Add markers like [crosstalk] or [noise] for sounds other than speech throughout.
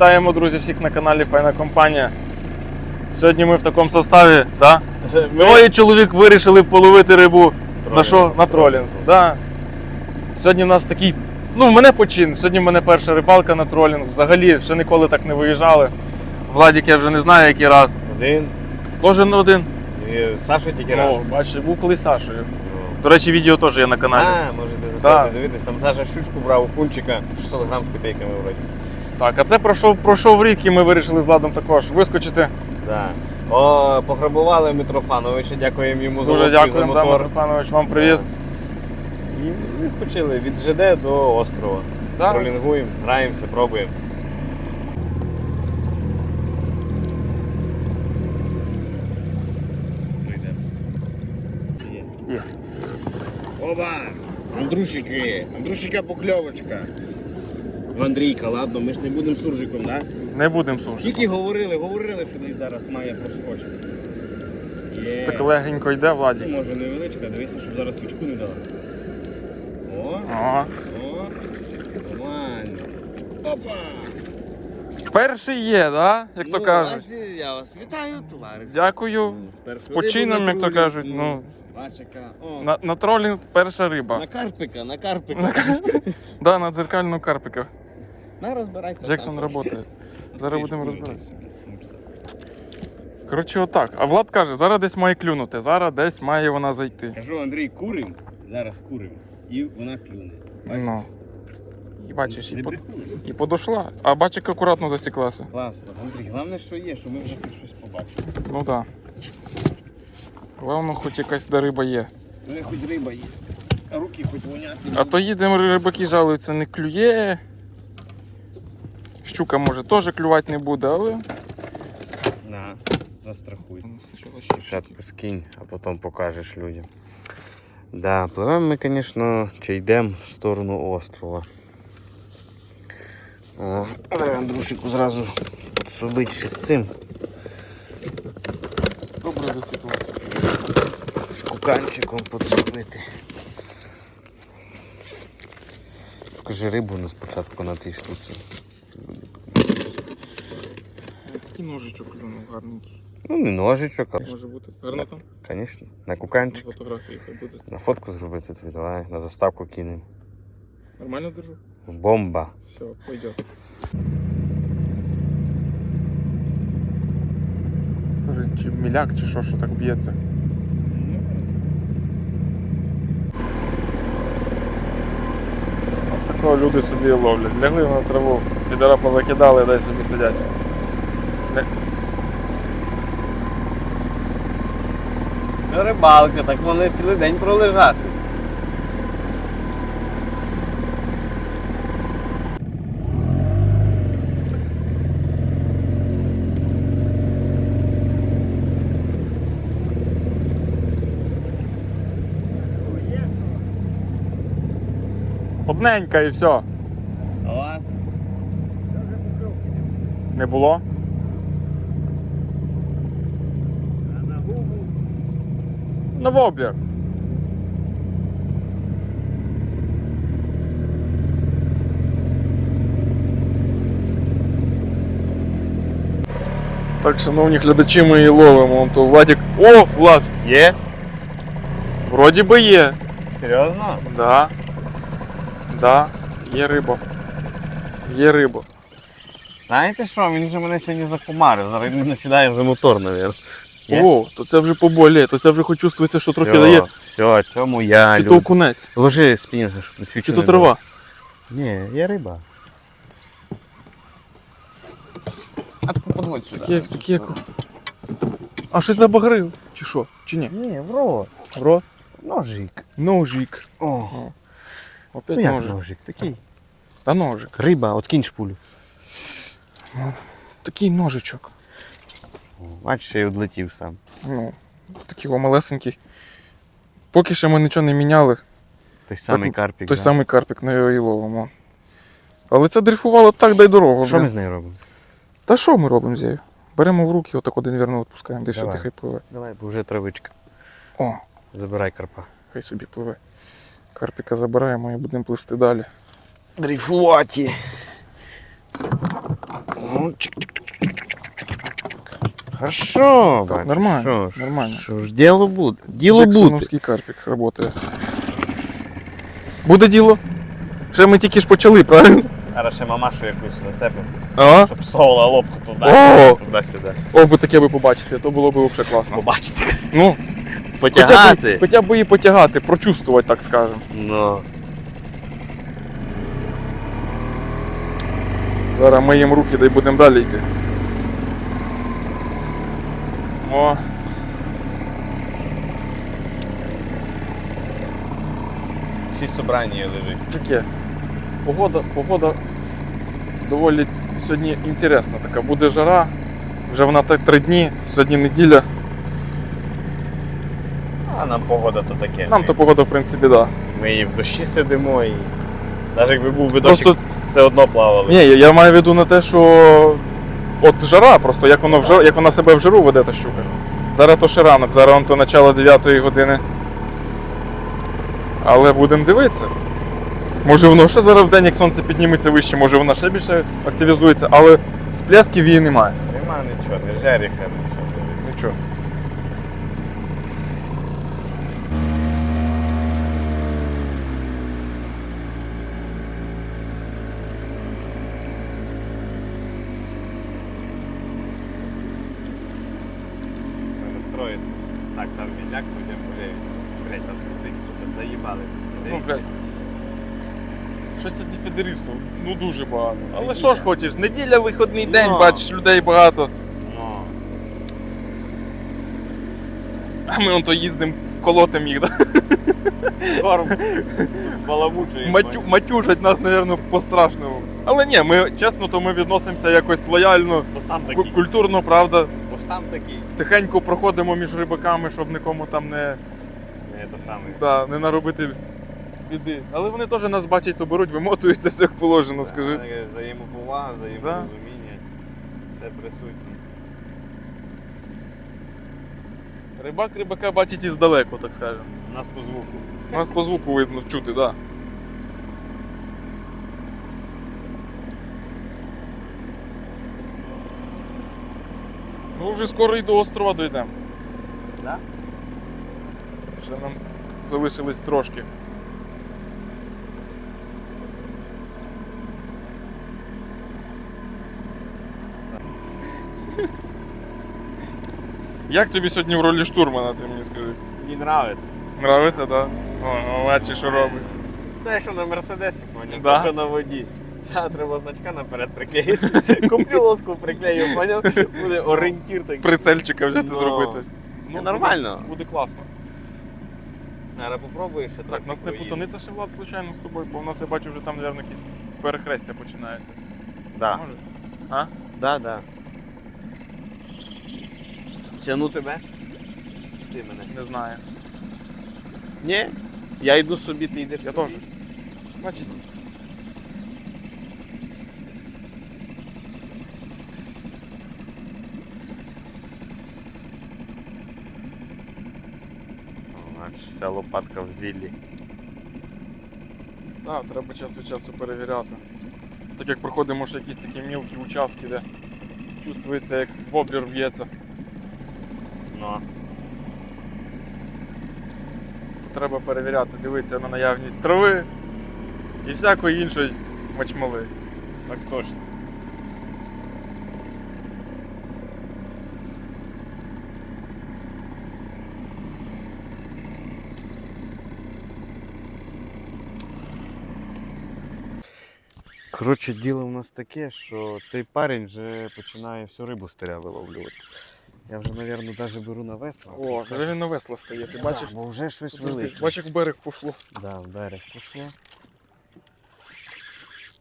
Вітаємо, друзі, всіх на каналі Файна компанія. Сьогодні ми в такому составі, да? Двоє чоловік вирішили половити рибу на що? На тролінгу. Да. Сьогодні в нас такий. Ну, в мене почин. Сьогодні в мене перша рибалка на тролінг. Взагалі ще ніколи так не виїжджали. Владік я вже не знаю, який раз. Один. Кожен один. І Саша тільки раз. О, бачиш, був колись Сашою. Ну. До речі, відео теж є на каналі. А, можете Да. заходити дивитись, там Саша щучку брав у пунчика 600 грам з копійками вроді. Так, а це пройшов, пройшов рік, і ми вирішили з Ладом також вискочити. Да. О, пограбували Митрофановича, дякуємо йому за Дуже і за дякуємо, да. Митрофанович, вам привіт. І вискочили від ЖД до острова. Да. Тролінгуємо, граємося, пробуємо. Є. Оба! Андрушики! Андрушика покльовочка. В Андрійка, ладно, ми ж не будемо суржиком, так? Да? Не будемо сушити. Тільки говорили, говорили, що десь зараз має проскочити. Є. Так легенько йде, Ну, Владік. може невеличка, дивися, щоб зараз свічку не дала. О, О. о, нормально. Опа! Перший є, да? як то Ну, кажуть. бачиш, Я вас вітаю, товариш. Дякую. З почином, як то кажуть. Ну, Бачика. О, на, на тролінг перша риба. на карпика, на карпика. На [laughs] Да, на дзеркальну карпика. На, розбирайся. Джексон працює. Зараз будемо розбиратися. Коротше, отак. А Влад каже, зараз десь має клюнути, зараз десь має вона зайти. Кажу, Андрій, курим, зараз курим. І вона клюне. Бачиш? Ну. І бачиш, і, Не по... брехуй. і подошла. А бачик акуратно засіклася. Класно. Андрій, головне, що є, що ми вже хоч щось побачили. Ну так. Да. Головне, хоч якась риба є. Ну, хоч риба є. Руки хоч воняти. А то їдемо, рибаки жалуються, не клює. Щука може теж клювати не буде, але. На, застрахуй. Спочатку скинь, а потім покажеш людям. Да, пливемо ми, звісно, чи йдемо в сторону острова. О, Андрушику зразу підсобити ще з цим. Добре засіклася. З куканчиком підсобити. Покажи рибу на спочатку на тій штуці. Такий ножичок клюнув гарненький. Ну, не ножичок, а Може бути. Гарно там? звісно, на На куканчик. фотографії хай буде. На фотку зробити тобі, давай, на заставку кинемо. Нормально держу? Бомба. Все, пойдет. Тоже чи міляк, чи що, що так б'ється. Такого люди собі ловлять. Лягли на траву, фідера позакидали, дай собі сидять. Рибалка, так вони цілий день пролежать. Одненька і все. А у вас? Не було? На воблер. Так, шановні глядачі, ми її ловимо. Вон то Владик. О, Влад! Є? Вроді би є. Серйозно? Да. Да, є риба. Є риба. Знаєте що, він вже мене сьогодні закумарив, зараз він насідає за мотор, мабуть. Є? О, то це вже поболіє, то це вже хоч чувствується, що трохи дає. Все, цьому я Чи то окунець, Ложи спінінг, щоб свічу чи не то було. трава. Ні, є риба. А таку подводь сюди. Такі, як- такі, як... А щось забагрив? Чи що? Чи ні? Ні, в рот. В рот? Ножик. Ножик. О, Опять ну як ножик. ножик? Такий. Та ножик. Риба, от кінь шпулю. Такий ножичок. Бачиш, ще й відлетів сам. Ну, такий малесенький. Поки що ми нічого не міняли. Той самий Так, карпік. Той да. самий карпік на його і ловимо. Але це дрейфувало так, дай дорогу. Що блін. ми з нею робимо? Та що ми робимо з нею? Беремо в руки, отак один вірно відпускаємо, де що ти хай пливе. Давай, бо вже травичка. О, Забирай карпа. хай собі пливе. Карпіка забираємо і будемо пливти далі. Дрейфувати. Хорошо, Так, нормально, Що ж, нормально. Що ж, діло буде. Діло буде. Карпік працює. Буде діло. Ще ми тільки ж почали, правильно? Зараз ще мамашу якусь зацепив, А? щоб совала лобку туди, О! туди-сюди. О, би таке ви побачите, то було б взагалі класно. Побачите. Ну, хоча б, Потягати. хоча б її потягати, прочувствувати, так скажемо. Ну. Зараз миємо руки, да й будемо далі йти. О, Всі собрання лежить. таке. Погода, погода доволі сьогодні інтересна така. Буде жара, вже вона так три дні, сьогодні неділя. А нам погода то таке. Нам то погода, в принципі, да. Ми і в дощі сидимо, і навіть якби був би дощик, Просто все одно плавали. ні, я- я маю в виду на те, що от жара, просто як воно в жар, як вона себе в жару веде та щука. Зараз то ще ранок, зараз он то начало 9 години. Але будемо дивитися. Може воно ще зараз в день, як сонце підніметься вище, може воно ще більше активізується, але сплесків її немає. Нема нічого, не жаріха, нічого. Нічого. Сука. Ну, блядь. Щось сьогодні федеристів, ну дуже багато. Але що ж хочеш, неділя вихідний день, Ну. бачиш, людей багато. Ну, А ми он то їздимо, колотим їх, да? Матю, матюжать нас, напевно, по-страшному. Але ні, ми чесно, то ми відносимося якось лояльно, Бо сам такий. культурно, правда. Бо сам такий. Тихенько проходимо між рибаками, щоб нікому там не, Не саме. да, не наробити біди. Але вони теж нас бачать, то беруть, вимотуються все як положено, скажи. Взаємоповага, взаєморозуміння. Все присутнє. Рибак рибака бачить іздалеку, так скажемо. Нас по звуку. Нас по звуку видно чути, так. Да. Ну, вже скоро і до острова дійдемо. Да? Ще нам залишилось трошки. Як тобі сьогодні в ролі штурмана, ти мені скажи? Мені нравиться. Нравиться, так? Да? О, бачиш, що робить. Знаєш, що на Мерседесі, поняв? Да? Тільки на воді. Зараз треба значка наперед приклеїти. [laughs] Куплю лодку, приклею, поняв? Буде орієнтір такий. Прицельчика взяти Ну. зробити. Ну, нормально. Буде, буде класно. Зараз попробуєш ще Так, трохи нас не поїдемо. путаниця ще Влад случайно з тобою, бо в нас я бачу вже там, мабуть, якісь перехрестя починаються. Да. Може? А? Да, да. Тяну тебе? Ти мене. Не знаю. Ні. Я йду собі, ти йдеш. Я собі. теж. Значить. Вся лопатка в зіллі. Так, треба час від часу перевіряти. Так як проходимо ще якісь такі мілкі участки, де чувствується, як воблер в'ється, Ну. треба перевіряти, дивитися на наявність трави і всякої іншої мачмали. Так точно. Коротше, діло у нас таке, що цей парень вже починає всю рибу старя виловлювати. Я вже, мабуть, навіть беру на весло. О, вже він на весла стає, ти бачиш? бо вже щось велике. Бачиш, як в берег пошло. Да, в берег пішло.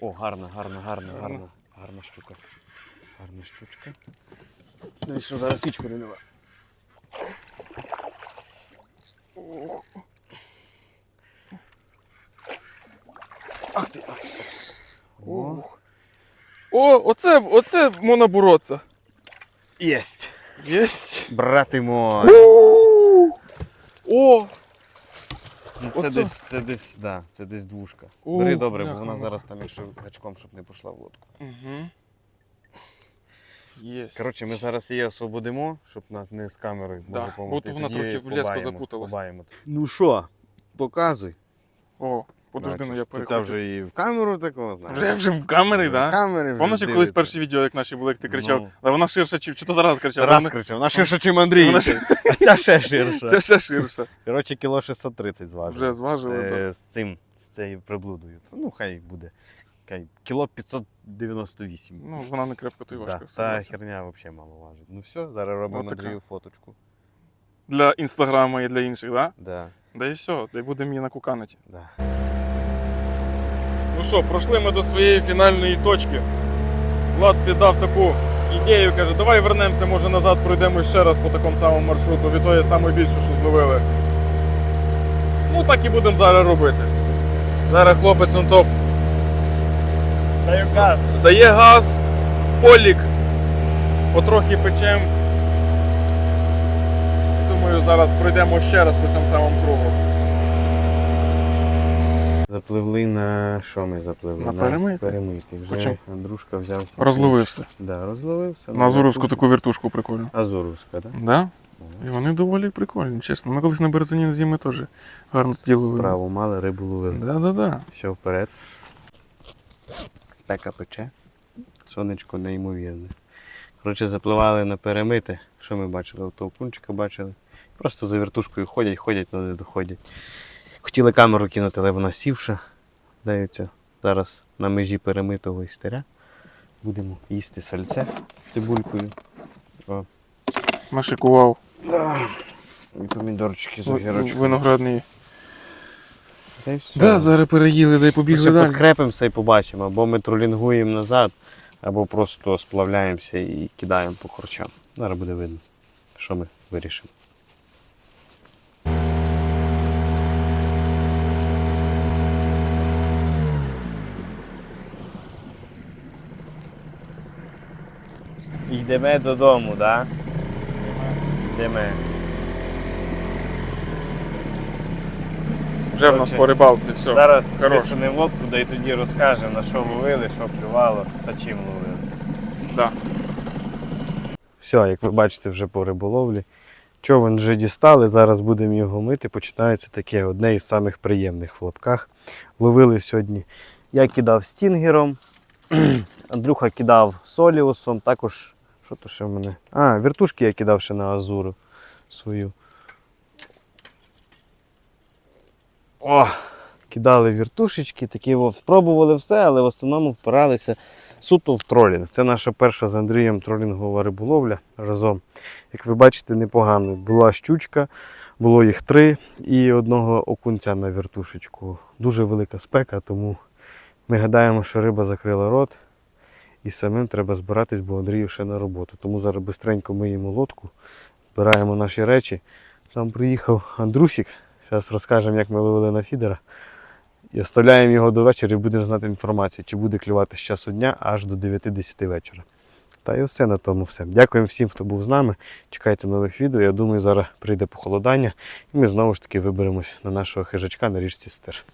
О, гарна, гарна, гарна, Гарна. гарна. Штука. Гарна штучка. Ну і що, зараз свічку не нема. Ах ти, ах. О, Ух. О, оце, оце можна боротися. єсть. Єсть. Брати мой. О, Ну, Це Оце. десь, це десь, да, це десь двушка. Ух, Бери добре, бо бляха, вона зараз там якщо гачком, щоб не пішла в лодку. Угу. Є. Коротше, ми зараз її освободимо, щоб на- не з камери Да, може помогти. вона Тоді трохи в леску побаємо, запуталась. побаємо. Ну що, показуй. О, подожди, ну я переходжу. Це вже і в камеру такого знаєш. Вже вже в камері, так? Да? камері вже Пам'ятаєш, колись дивиться. перші відео, як наші були, як ти кричав, Ну. а вона ширша, чи, чи то Тарас кричав, Тарас вона- кричав, вона ширша, чим Андрій. Вона ще- А ця ще ширша. це ще ширша. Коротше, кіло 630 зважив. Вже зважили, так. Е, З цим, з цією приблудою. Ну, хай буде. Хай кіло 598. Ну, вона не крепко, то й Да, важко. та согласен. херня взагалі мало важить. Ну все, зараз робимо така. Андрію фоточку. Для інстаграма і для інших, так? Да? Да, Да і все, дай будемо її накуканити. да. Ну що, пройшли ми до своєї фінальної точки. Влад піддав таку ідею, каже, давай вернемося, може назад пройдемо ще раз по такому самому маршруту, від тої самої більше, що зловили. Ну так і будемо зараз робити. Зараз хлопець он топ Даю газ. дає газ, полік, потрохи печем. Думаю, зараз пройдемо ще раз по цьому самому кругу. Запливли на що ми запливли? На перемийці? перемийці. Вже Почем? Андрушка взяв. Розловився. Да, розловився. На Азуровську таку вертушку прикольну. Азуровська, так? Да? І вони доволі прикольні, чесно. Ми колись на березині зими теж гарно тоді ловили. Справу мали, рибу ловили. Да-да-да. Все вперед. Спека пече. Сонечко неймовірне. Коротше, запливали на перемити. Що ми бачили? Того пунчика бачили. Просто за вертушкою ходять, ходять, але не доходять. Хотіли камеру кинути, але вона сівша. Даються зараз на межі перемитого істеря. Будемо їсти сальце з цибулькою. О. Нашикував І помідорчики з огірочком. виноградний. Та. Да, зараз переїли, да й побігли далі. підкрепимося і побачимо, або ми тролінгуємо назад, або просто сплавляємося і кидаємо по корчам. Зараз буде видно, що ми вирішимо. Йдемо додому, так? Йдемо. Вже в нас по рибалці, все. Зараз Хорош. висунемо лодку, да і тоді розкажемо, на що ловили, що клювало та чим ловили. Да. Все, як ви бачите, вже по риболовлі. Човен вже дістали, зараз будемо його мити. Починається таке одне із самих приємних в лапках. Ловили сьогодні. Я кидав стінгером, [clears throat] Андрюха кидав соліусом, також, що то ще в мене? А, вертушки я кидав ще на азуру свою. О! Кидали віртушечки, такі спробували все, але в основному впиралися суто в тролінг. Це наша перша з Андрієм тролінгова риболовля разом. Як ви бачите, непогано. Була щучка, було їх три і одного окунця на вертушечку. Дуже велика спека, тому ми гадаємо, що риба закрила рот. І самим треба збиратись, бо Андрію ще на роботу. Тому зараз бистренько миємо лодку, збираємо наші речі. Там приїхав Андрусік. Зараз розкажемо, як ми ловили на фідера. І оставляємо його до вечора і будемо знати інформацію, чи буде клювати з часу дня аж до 9-10 вечора. Та і все на тому все. Дякуємо всім, хто був з нами. Чекайте нових відео. Я думаю, зараз прийде похолодання, і ми знову ж таки виберемось на нашого хижачка на річці Стер.